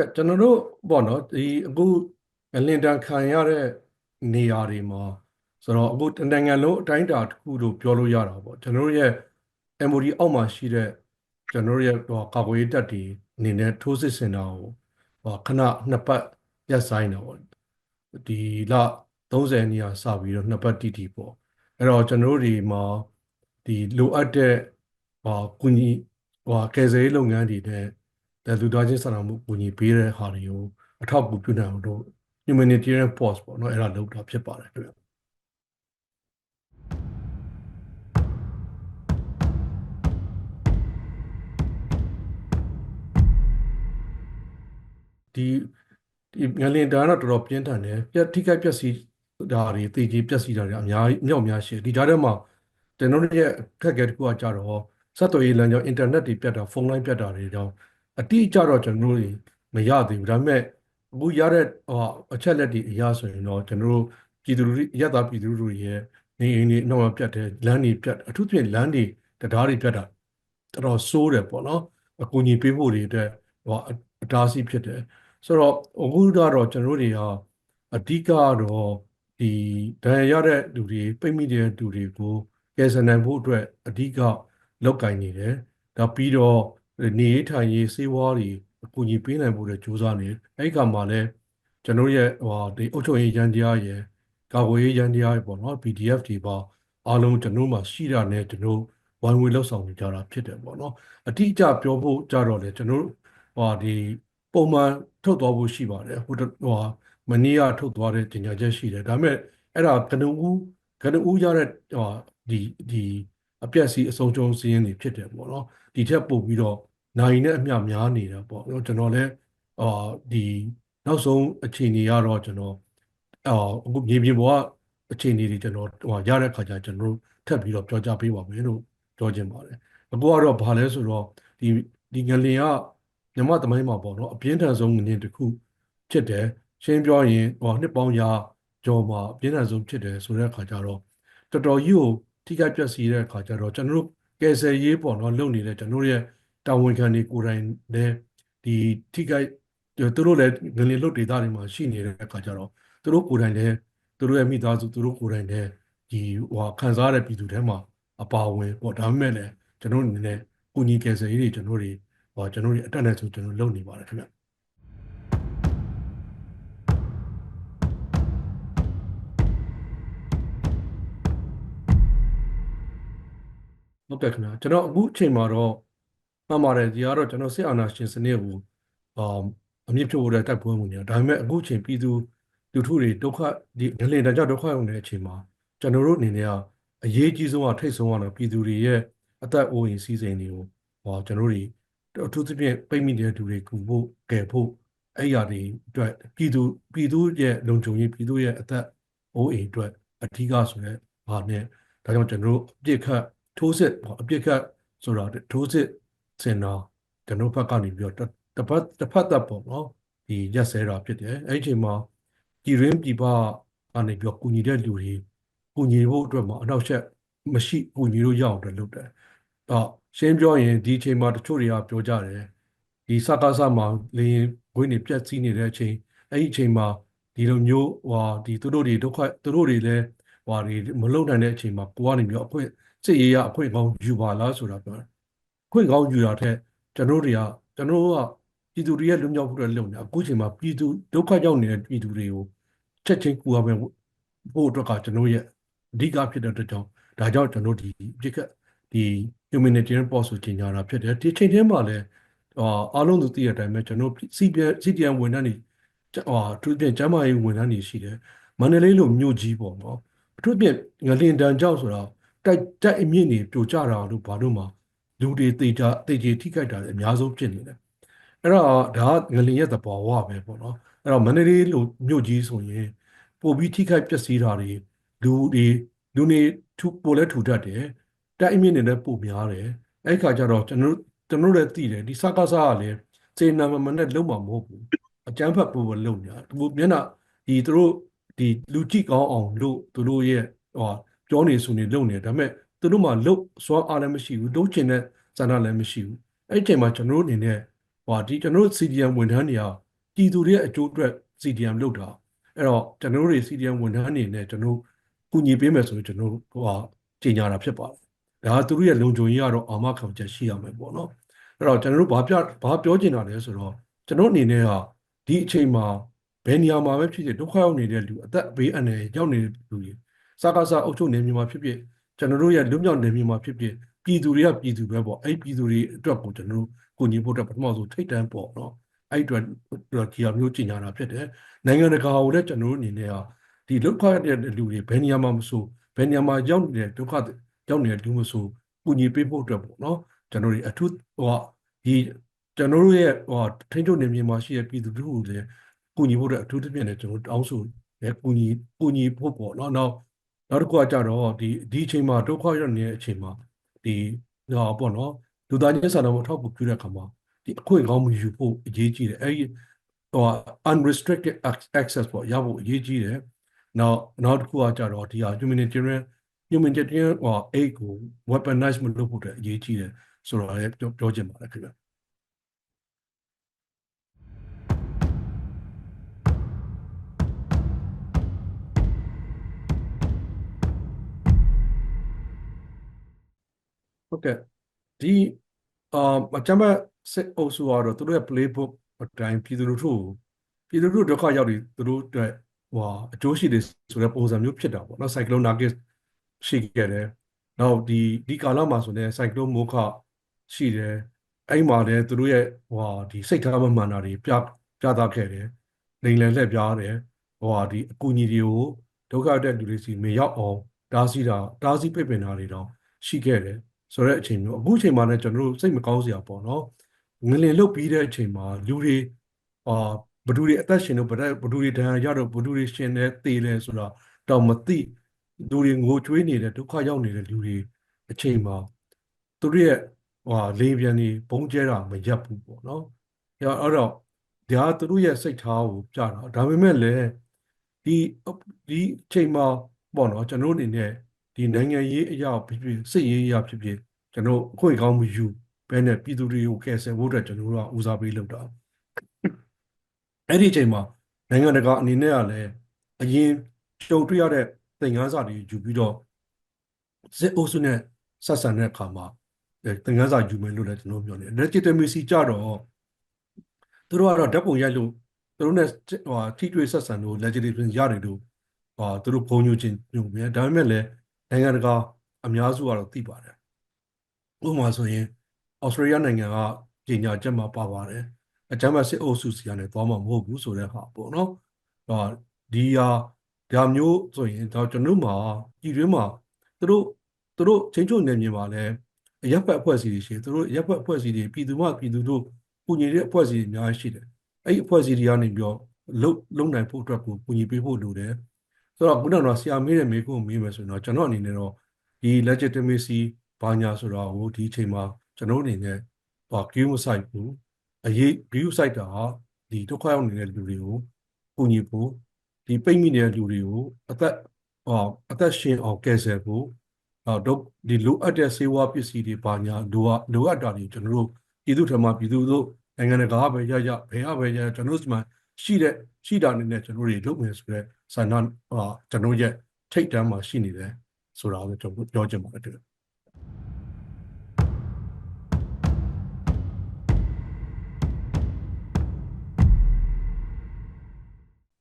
ဟုတ်ကဲ့ကျွန်တော်တို့ပေါ့နော်ဒီအခုအလင်တန်ခံရတဲ့နေရာတွေမှာဆိုတော့အခုတစ်နိုင်ငံလုံးအတိုင်းအတာတစ်ခုလို့ပြောလို့ရတာပေါ့ကျွန်တော်တို့ရဲ့ MOD အောက်မှာရှိတဲ့ကျွန်တော်တို့ရဲ့ဟိုကာကွယ်ရေးတပ်တွေအနေနဲ့ထိုးစစ်ဆင်တာကိုဟိုခဏနှစ်ပတ်ရပ်ဆိုင်းတာပေါ့ဒီလ30နေရာစပြီးတော့နှစ်ပတ်တိတိပေါ့အဲ့တော့ကျွန်တော်တို့ဒီမှာဒီလိုအပ်တဲ့ဟိုကုညီဟိုကယ်ဆယ်ရေးလုပ်ငန်းတွေနဲ့တဲ့ လူသားချင်းစာနာမှုကူညီပေးတဲ့ဟာတွေကိုအထောက်အကူပြုနိုင်အောင်တို့ humanitarian force ပေါ့နော်အဲ့ဒါလုပ်တာဖြစ်ပါတယ်ခင်ဗျဒီဒီငလင်ဒါကတော့တော်တော်ပြင်းထန်တယ်ပြက်ထိခိုက်ပျက်စီးဒါတွေတေကြီးပျက်စီးတာတွေအများကြီးမြောက်များရှိတယ်ဒီကြားထဲမှာကျွန်တော်တို့ရဲ့အခက်အခဲတစ်ခုကကြတော့ဆက်သွယ်ရေးလမ်းကြောင်းအင်တာနက်တွေပြတ်တာဖုန်းလိုင်းပြတ်တာတွေကြောင့် အတိအကျတော့ကျွန်တော်တို့မရသေးဘူးဒါပေမဲ့အခုရတဲ့ဟိုအချက်လက်တွေအရဆိုရင်တော့ကျွန်တော်တို့ပြည်သူလူထုရက်သားပြည်သူလူထုရဲ့နေအိမ်တွေနှောက်ပြတ်တယ်လမ်းတွေပြတ်အထူးသဖြင့်လမ်းတွေတရားတွေပြတ်တာတော်တော်ဆိုးတယ်ပေါ့နော်အကူအညီပေးဖို့တွေအတွက်ဟိုအတားအဆီးဖြစ်တယ်ဆိုတော့အခုကတော့ကျွန်တော်တို့တွေဟာအဓိကတော့ဒီဒဏ်ရာရတဲ့လူတွေပိတ်မိတဲ့လူတွေကိုကယ်ဆယ်နိုင်ဖို့အတွက်အဓိကလောက်ကင်နေတယ်ဒါပြီးတော့ နေရေးထိုင်ရေးစေဝါးတွေအကူအညီပေးနိုင်ဖို့အတွက်ကြိုးစားနေတယ်အဲ့ဒီကမှလည်းကျွန်တော်ရဲ့ဟိုဒီအုပ်ချုပ်ရေးရန်တရားရယ်ကာကွယ်ရေးရန်တရားရယ်ပေါ့နော် PDF တွေပါအားလုံးကျွန်တော်မှရှိတာနဲ့ကျွန်တော်ဝိုင်းဝန်းလှုပ်ဆောင်နေကြတာဖြစ်တယ်ပေါ့နော်အတိအကျပြောဖို့ကြတော့လေကျွန်တော်ဟိုဒီပုံမှန်ထုတ်သွားဖို့ရှိပါတယ်ဟိုဟိုမနေ့ကထုတ်သွားတဲ့တင်ညာချက်ရှိတယ်ဒါပေမဲ့အဲ့ဒါကနဦးကနဦးရတဲ့ဟိုဒီဒီအပြက်စီအဆုံးချုံစည်းရင်းတွေဖြစ်တယ်ပေါ့နော်ဒီထက်ပို့ပြီးတော့ နိုင်နဲ့အမျှများနေတာပေါ့ကျွန်တော်လည်းအာဒီနောက်ဆုံးအခြေအနေကတော့ကျွန်တော်အာအခုမြေပြင်ပေါ်ကအခြေအနေတွေကျွန်တော်ဟိုရတဲ့ခါကျကျွန်တော်ထပ်ပြီးတော့ပြောကြားပေးပါမယ်လို့ပြောချင်ပါတယ်အခုကတော့ဘာလဲဆိုတော့ဒီဒီငလင်ကမြမသမိုင်းမှာပေါ့နော်အပြင်းထန်ဆုံးငလင်တစ်ခုဖြစ်တယ်ရှင်းပြောရင်ဟိုနှစ်ပေါင်းရာကျော်မှာအပြင်းထန်ဆုံးဖြစ်တယ်ဆိုတဲ့အခါကျတော့တော်တော်ကြီးကိုထိခိုက်ပျက်စီးတဲ့အခါကျတော့ကျွန်တော်တို့ကယ်ဆယ်ရေးပေါ့နော်လုပ်နေတဲ့ကျွန်တော်ရဲ့ တာဝန်ခံတွေကိုယ်တိုင်လည်းဒီထိခိုက်သူတို့လည်းငလင်လွတ်ဒေသတွေမှာရှိနေတဲ့အခါကျတော့သူတို့ကိုယ်တိုင်လည်းသူတို့ရဲ့မိသားစုသူတို့ကိုယ်တိုင်လည်းဒီဟိုခံစားရတဲ့ပြည်သူတွေမှာအပါဝင်ပေါ့ဒါပေမဲ့လည်းကျွန်တော်အနေနဲ့ကုညီကယ်ဆယ်ရေးတွေကျွန်တော်တွေဟောကျွန်တော်တွေအတက်နဲ့ဆိုကျွန်တော်လုပ်နေပါတယ်ခင်ဗျဟုတ်ကဲ့ခင်ဗျာကျွန်တော်အခုအချိန်မှာတော့ မှန်ပါတယ်ဒီကတော့ကျွန်တော်စစ်အာဏာရှင်စနစ်ကိုအာအမြင့်ဖြိုးတဲ့တိုက်ပွဲဝင်နေတာဒါပေမဲ့အခုအချိန်ပြည်သူလူထုတွေဒုက္ခဒီငလင်တကြောင့်ဒုက္ခရောက်နေတဲ့အချိန်မှာကျွန်တော်တို့အနေနဲ့ကအရေးကြီးဆုံးကထိတ်ဆုံးကတော့ပြည်သူတွေရဲ့အသက်အိုးအိမ်စီးစိမ်တွေကိုဟောကျွန်တော်တို့တွေအထူးသဖြင့်ပိတ်မိတဲ့လူတွေကူဖို့ကယ်ဖို့အဲ့ရတွေအတွက်ပြည်သူပြည်သူရဲ့လုံခြုံရေးပြည်သူရဲ့အသက်အိုးအိမ်အတွက်အထူးကဆိုရဲဟာနဲ့ဒါကြောင့်ကျွန်တော်တို့အပြစ်ခတ်ထိုးစစ်အပြစ်ခတ်ဆိုတာထိုးစစ် စင်တော့ကျွန်တော်ဘက်ကနေပြီးတော့တစ်ဖက်တစ်ဖက်သက်ပေါ့နော်ဒီရက်စဲတာဖြစ်တယ်အဲ့ဒီအချိန်မှာပြည်ရင်းပြည်ပကနေပြီးတော့ကူညီတဲ့လူတွေကူညီဖို့အတွက်မှာအနောက်ရှက်မရှိကူညီလို့ရအောင်အတွက်လုပ်တယ်တော့ရှင်းပြောရင်ဒီအချိန်မှာတချို့တွေကပြောကြတယ်ဒီစကားစမှာလေရင်ဝင်းနေပြက်စီးနေတဲ့အချိန်အဲ့ဒီအချိန်မှာဒီလိုမျိုးဟွာဒီသူတို့တွေဒုက္ခသူတို့တွေလည်းဟွာဒီမလုံနိုင်တဲ့အချိန်မှာကိုကနေပြီးတော့အခွင့်စစ်ရေးရအခွင့်ကောင်းယူပါလားဆိုတာပြောတယ် ခွင့်ကောင်းယူတာထက်ကျွန်တော်တွေကကျွန်တော်တို့ကပြည်သူတွေရဲ့လွတ်မြောက်ဖို့အတွက်လုပ်နေအခုချိန်မှာပြည်သူဒုက္ခရောက်နေတဲ့ပြည်သူတွေကိုချက်ချင်းကူရမယ်ဖို့အတွက်ကကျွန်တော်ရဲ့အဓိကဖြစ်တဲ့အတွက်ကြောင့်ဒါကြောင့်ကျွန်တော်ဒီပြစ်ခတ်ဒီ humanitarian pause ကိုကြီးညာတာဖြစ်တယ်ဒီချိန်ချင်းမှာလည်းအားလုံးသူသိတဲ့အတိုင်းပဲကျွန်တော် CPN CPN ဝန်ထမ်းတွေဟောသူပြင်ကျမ်းမာရေးဝန်ထမ်းတွေရှိတယ်မန္တလေးလိုမြို့ကြီးပေါ့နော်အထူးဖြင့်ငလင်တန်ကြောက်ဆိုတော့တိုက်တိုက်အမြင့်တွေပြိုကျတာလို့ဘာလို့မှ လူတွေတေချာတေချေထိခိုက်တာလည်းအများဆုံးဖြစ်နေတယ်အဲ့တော့ဒါကငလင်ရဲ့သဘောဝပဲပေါ့နော်အဲ့တော့မန္တလေးလိုမြို့ကြီးဆိုရင်ပို့ပြီးထိခိုက်ပျက်စီးတာတွေလူတွေလူနေထူပိုလဲထူတတ်တယ်တိုက်အမြင့်တွေလည်းပိုများတယ်အဲ့ခါကျတော့ကျွန်တော်ကျွန်တော်လည်းသိတယ်ဒီစကားစားကလည်းစေနာမမနဲ့လုံးမှာမဟုတ်ဘူးအကျန်းဖတ်ပို့လုံညာသူမျက်နှာဒီသူတို့ဒီလူကြည့်ကောင်းအောင်လို့သူတို့ရဲ့ဟောပြောနေဆိုနေလုံနေဒါပေမဲ့ သူတို့မှလုတ်စွမ်းအားလည်းမရှိဘူးလုံးချင်တဲ့ဇာနာလည်းမရှိဘူးအဲ့ဒီအချိန်မှာကျွန်တော်တို့အနေနဲ့ဟဟောဒီကျွန်တော်တို့ CDM ဝန်ထမ်းတွေကပြည်သူတွေရဲ့အကျိုးအတွက် CDM လုပ်တာအဲ့တော့ကျွန်တော်တို့တွေ CDM ဝန်ထမ်းအနေနဲ့ကျွန်တော်ကူညီပေးမယ်ဆိုရင်ကျွန်တော်ဟိုဟာကြီးညာတာဖြစ်ပါတယ်ဒါကသူတို့ရဲ့လုံခြုံရေးကတော့အာမခံချက်ရှိရမယ်ပေါ့နော်အဲ့တော့ကျွန်တော်တို့ဘာပြဘာပြောချင်တာလဲဆိုတော့ကျွန်တော်အနေနဲ့ကဒီအချိန်မှာဘယ်နေရာမှာပဲဖြစ်ဖြစ်ဒုက္ခရောက်နေတဲ့လူအသက်ဘေးအန္တရာယ်ရောက်နေတဲ့လူတွေစကားစားအုပ်ချုပ်နေမြန်မာဖြစ်ဖြစ် ကျွန်တော်တို့ရဲ့လူမြောက်နေမြန်မာဖြစ်ဖြစ်ပြည်သူတွေကပြည်သူပဲပေါ့အဲ့ပြည်သူတွေအတွက်ကိုကျွန်တော်တို့ကိုညီဖို့အတွက်ပထမဆုံးထိတ်တန်းပေါ့နော်အဲ့အတွက်ဒီအမျိုးကြီးညာတာဖြစ်တယ်နိုင်ငံတကာကိုလည်းကျွန်တော်တို့အနေနဲ့ကဒီဒုက္ခတဲ့လူတွေဘယ်နေရာမှာမဆိုဘယ်နေရာမှာရောက်နေတဲ့ဒုက္ခရောက်နေတဲ့လူမဆိုကူညီပေးဖို့အတွက်ပေါ့နော်ကျွန်တော်တို့အထူးဟိုဒီကျွန်တော်တို့ရဲ့ဟိုထိန်းချုပ်နေမြန်မာရှိတဲ့ပြည်သူတို့လည်းကူညီဖို့အတွက်အထူးသဖြင့်လည်းကျွန်တော်တောင်းဆိုလည်းကူညီကူညီဖို့ပေါ့နော်နောက် နောက်တစ်ခုကကြတော့ဒီဒီအချိန်မှာဒုက္ခရောက်နေတဲ့အချိန်မှာဒီဟောပေါ့နော်လူသားချင်းစာနာမှုထောက်ကူပြုတဲ့အခါမှာဒီအခွင့်အကောင်းမယူဖို့အရေးကြီးတယ်အဲဒီဟို unrestricted access ပေါ့ရဖို့အရေးကြီးတယ်နောက်နောက်တစ်ခုကကြတော့ဒီဟာ humanitarian humanitarian ဟို aid ကို weaponize မလုပ်ဖို့အတွက်အရေးကြီးတယ်ဆိုတော့လည်းပြောပြောချင်ပါတယ်ခင်ဗျ ဟုတ်ကဲ့ဒီအာအကြမ်းဖက်စစ်အုပ်စုကတော့သူတို့ရဲ့ playbook အတိုင်းပြည်သူလူထုကိုပြည်သူလူထုဒုက္ခရောက်ပြီးသူတို့အတွက်ဟိုအကျိုးရှိတယ်ဆိုတဲ့ပုံစံမျိုးဖြစ်တာပေါ့နော် cyclone Nargis ရှိခဲ့တယ်နောက်ဒီဒီကာလမှာဆိုရင် cyclone Mocha ရှိတယ်အဲ့မှာလည်းသူတို့ရဲ့ဟိုဒီစိတ်ထားမမှန်တာတွေပြပြသခဲ့တယ်လိမ်လည်လှည့်ပြားတယ်ဟိုဒီအကူအညီတွေကိုဒုက္ခတဲ့လူတွေစီမရောက်အောင်တားဆီးတာတားဆီးပိတ်ပင်တာတွေတော့ရှိခဲ့တယ် ဆိုတဲ့အချိန်မျိုးအခုအချိန်မှာလည်းကျွန်တော်တို့စိတ်မကောင်းစရာပေါ့နော်ငလင်လုတ်ပြီးတဲ့အချိန်မှာလူတွေအာဘဒူတွေအသက်ရှင်တော့ဘဒဘဒူတွေဒဏ်ရာရတော့ဘဒူတွေရှင်နေသေတယ်ဆိုတော့တော့မသိလူတွေငိုကြွေးနေတဲ့ဒုက္ခရောက်နေတဲ့လူတွေအချိန်မှာသူတို့ရဲ့ဟာလေပြန်နေဘုံကျဲတာမရပ်ဘူးပေါ့နော်အဲ့တော့ဒါသူတို့ရဲ့စိတ်ထားကိုပြတာဒါပေမဲ့လည်းဒီဒီအချိန်မှာပေါ့နော်ကျွန်တော်အနေနဲ့ ဒီနိုင်ငံရေးအရာဖြစ်ဖြစ်စစ်ရေးအရာဖြစ်ဖြစ်ကျွန်တော်အခွင့်အကောင်းမယူဘဲနဲ့ပြည်သူတွေကိုကယ်ဆယ်ဖို့အတွက်ကျွန်တော်တို့ကဦးစားပေးလုပ်တာအဲ့ဒီအချိန်မှာနိုင်ငံတကာအနေနဲ့ကလည်းအရင်ကြုံတွေ့ရတဲ့သင်ခန်းစာတွေယူပြီးတော့စစ်အုပ်စုနဲ့ဆက်ဆံတဲ့အခါမှာသင်ခန်းစာယူမယ်လို့လည်းကျွန်တော်ပြောနေတယ် legitimacy ကြတော့သူတို့ကတော့ဓာတ်ပုံရိုက်လို့သူတို့နဲ့ဟိုထိတွေ့ဆက်ဆံလို့ legitimacy ရတယ်လို့ဟာသူတို့ဘုံညိုခြင်းညို့မြဲဒါပေမဲ့လည်း နိုင်ငံတကာအများစုကတော့သိပါတယ်ဥပမာဆိုရင်ဩစတြေးလျနိုင်ငံကကြီးညာချက်မှာပါပါတယ်အကြမ်းဖက်စစ်အုပ်စုစီကနေသွားမှာမဟုတ်ဘူးဆိုတဲ့ဟာပေါ့နော်ဟောဒီဟာဒါမျိုးဆိုရင်ဒါကျွန်တော်မှာပြည်တွင်းမှာသူတို့သူတို့ချင်းချုံနေမြေမှာလည်းအရက်ဖက်အဖွဲ့အစည်းတွေရှိသူတို့ရက်ဖက်အဖွဲ့အစည်းတွေပြည်သူ့မှပြည်သူတို့ပူညီတဲ့အဖွဲ့အစည်းတွေအများကြီးရှိတယ်အဲ့ဒီအဖွဲ့အစည်းတွေကနေပြီးတော့လုံလုံနိုင်ဖို့အတွက်ကိုပူညီပေးဖို့လိုတယ် ဆိုတော့ခုနကတော့ဆရာမေးတဲ့မေးခွန်းကိုမေးမယ်ဆိုရင်တော့ကျွန်တော်အနေနဲ့တော့ဒီ legitimacy ဘာညာဆိုတော့ဟိုဒီအချိန်မှာကျွန်တော်အနေနဲ့ဘာ view မဆိုင်ဘူးအရေး view ဆိုင်တာဒီဒုက္ခရောက်နေတဲ့လူတွေကိုကူညီဖို့ဒီပိတ်မိနေတဲ့လူတွေကိုအသက်ဟောအသက်ရှင်အောင်ကယ်ဆယ်ဖို့တော့ဒီလိုအပ်တဲ့စေဝါပစ္စည်းတွေဘာညာလိုအပ်လိုအပ်တာတွေကျွန်တော်တို့ပြည်သူထမပြည်သူတို့နိုင်ငံတကာပဲရရဘယ်ရပဲရကျွန်တော်တို့ဒီမှာရှိတဲ့ရှိတာနေနဲ့ကျွန်တော်တွေလုပ်မယ်ဆိုတော့ ဆန္ဒဟာကျွန်တော်ရဲ့ထိတ်တန်းမှာရှိနေတယ်ဆိုတာကိုကျွန်တော်ပြောချင်ပါတယ်တဲ့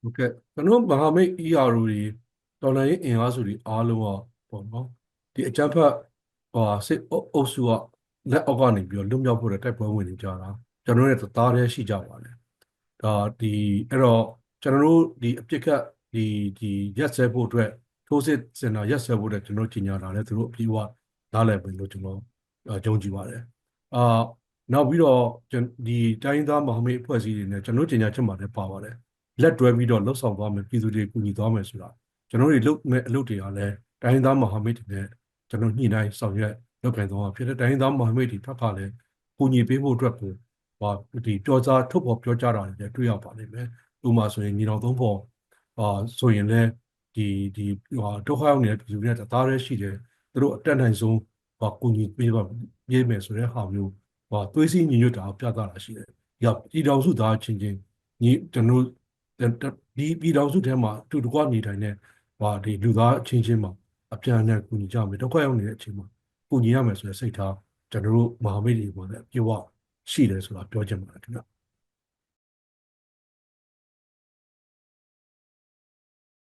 ဟုတ်ကဲ့ကျွန်တော်မဟာမိတ် ERO တွေတော်လိုင်းအင်အားစုတွေအားလုံးကပေါ့နော်ဒီအကြမ်းဖက်ဟိုစစ်အုပ်စုကလက်အောက်ကနေပြီးတော့လွတ်မြောက်ဖို့တိုက်ပွဲဝင်နေကြတာကျွန်တော်တို့ရဲ့သားတည်းရှိကြပါတယ်ဒါဒီအဲ့တော့ကျွန်တော်တို့ဒီအပြစ်က ဒီဒီရက်စဲဖို့အတွက်ထိုးစစ်စင်တာရက်စဲဖို့အတွက်ကျွန်တော်ကြီးညာတာလဲသူတို့အပြည့်အဝနားလည်ပြီလို့ကျွန်တော်ယုံကြည်ပါတယ်အာနောက်ပြီးတော့ဒီတိုင်းသားမဟာမိတ်အဖွဲ့အစည်းတွေနဲ့ကျွန်တော်ကြီးညာချက်မှာလည်းပါပါတယ်လက်တွဲပြီးတော့လှုပ်ဆောင်သွားမယ်ပြည်သူတွေကူညီသွားမယ်ဆိုတာကျွန်တော်တွေလုပ်မဲ့အလုပ်တွေကလည်းတိုင်းသားမဟာမိတ်တွေနဲ့ကျွန်တော်ညှိနှိုင်းဆောင်ရွက်လုပ်ကိုင်သွားမှာဖြစ်တဲ့တိုင်းသားမဟာမိတ်တွေဖက်ကလည်းကူညီပေးဖို့အတွက်ကိုဟာဒီပြောကြားထုတ်ဖော်ပြောကြားတာတွေလည်းတွေ့ရပါလိမ့်မယ်။ဥပမာဆိုရင်ညီတော်သုံးဖော် အာဆိုရင်လည်းဒီဒီဟာဒုက္ခရောက်နေတဲ့ပြည်သူတွေတသားတည်းရှိတယ်။သူတို့အတက်နိုင်ဆုံးဟာကူညီပေးပါရေးမယ်ဆိုတဲ့ဟာမျိုးဟာသွေးစည်းညီညွတ်တာပြသတာရှိတယ်ရောက်ပြည်တော်စုသားချင်းချင်းညီကျွန်တော်တို့ဒီပြည်တော်စုထဲမှာအတူတကွနေထိုင်တဲ့ဟာဒီလူသားအချင်းချင်းမှာအပြန်အလှန်ကူညီကြမယ်ဒုက္ခရောက်နေတဲ့အချိန်မှာကူညီရမယ်ဆိုတဲ့စိတ်ထားကျွန်တော်တို့မဟာမိတ်တွေပေါ်လည်းပြေဝရှိတယ်ဆိုတာပြောချင်ပါတယ်ခင်ဗျ